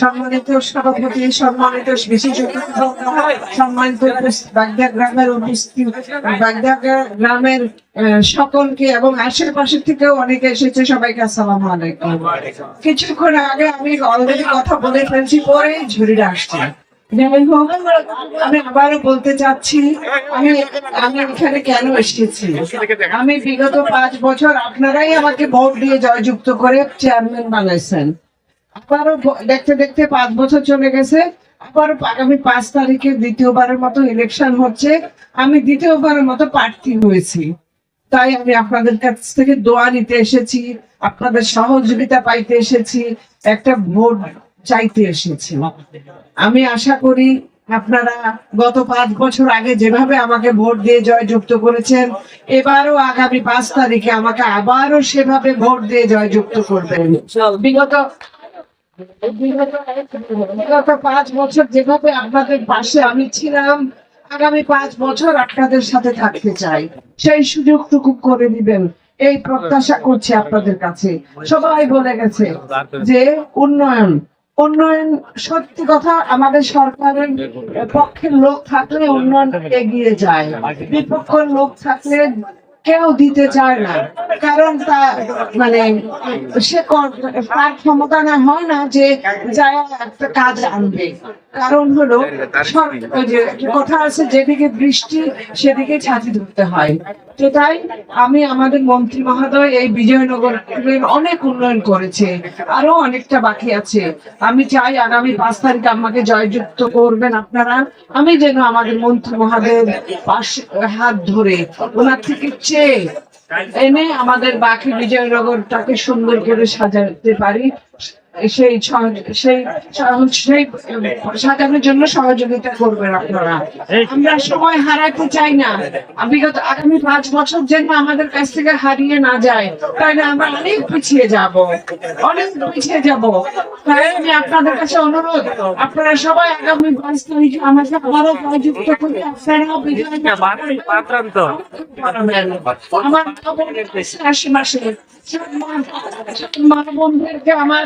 সম্মানিত গ্রামের বাগদা গ্রামের সকলকে এবং আশেপাশের থেকেও অনেকে এসেছে, সবাইকে আসসালাম আলাইকুম। কিছুক্ষণ আগে আমি অলরেডি কথা বলে ফেলছি, পরে ঝুড়িটা আসছে। আমি আবারও বলতে চাচ্ছি, আমি আমি এখানে কেন এসেছি? আমি বিগত পাঁচ বছর আপনারাই আমাকে ভোট দিয়ে জয়যুক্ত করে চেয়ারম্যান বানাইছেন। আবারও দেখতে দেখতে পাঁচ বছর চলে গেছে, আবারও আগামী পাঁচ তারিখে দ্বিতীয়বারের মতো ইলেকশন হচ্ছে, আমি দ্বিতীয়বারের মতো প্রার্থী হয়েছি। তাই আমি আপনাদের কাছ থেকে দোয়া নিতে এসেছি, আপনাদের সহযোগিতা পাইতে এসেছি, একটা ভোট চাইতে এসেছি। আমি আশা করি আপনারা গত পাঁচ বছর আগে যেভাবে আমাকে ভোট দিয়ে জয়যুক্ত করেছেন, এবারও আগামী পাঁচ তারিখে আমাকে আবারও সেভাবে ভোট দিয়ে জয়যুক্ত করবেন। বিগত বিগত পাঁচ বছর যেভাবে আপনাদের পাশে আমি ছিলাম, আগামী পাঁচ বছর আপনাদের সাথে থাকতে চাই। সেই সুযোগটুকু করে দিবেন। এই প্রত্যাশা করছি আপনাদের কাছে। সবাই বলে গেছে যে উন্নয়ন উন্নয়ন, সত্যি কথা, আমাদের সরকারের পক্ষের লোক থাকলে উন্নয়ন এগিয়ে যায়। বিপক্ষের লোক থাকলে কেউ দিতে চায় না। কারণ তা মানে সে তার ক্ষমতা না হয় না যে একটা কাজ আনবে। কারণ হলো কথা আছে, যেদিকে বৃষ্টি সেদিকে ছাতি ধরতে হয়। তো তাই আমি আমাদের মন্ত্রী মহোদয় এই বিজয়নগর অনেক উন্নয়ন করেছে, আরও অনেকটা বাকি আছে। আমি চাই আগামী পাঁচ তারিখ আমাকে জয়যুক্ত করবেন আপনারা। আমি যেন আমাদের মন্ত্রী পাশে হাত ধরে ওনার থেকে চেয়ে এনে আমাদের বাকি বিজয়নগরটাকে সুন্দর করে সাজাতে পারি। সেই সেই সেই সাজানোর জন্য সহযোগিতা করবেন আপনারা। আমরা সময় হারাতে চাই না। বিগত আগামী পাঁচ বছর যেন আমাদের কাছ থেকে হারিয়ে না যায় তাহলে আমরা অনেক পিছিয়ে যাব অনেক পিছিয়ে যাব। তাই আমি আপনাদের কাছে অনুরোধ আপনারা সবাই আগামী পাঁচ তারিখে আমাকে আবারও করে আপনারাও বিজয় আমার আমার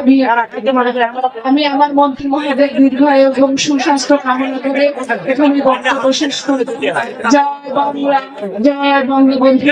আমি আমি আমার মন্ত্রী মহোদয় দীর্ঘ এবং সুস্বাস্থ্য কামনা করে এখানে বক্তব্য শেষ করে। জয় বাংলা জয় বঙ্গবন্ধু।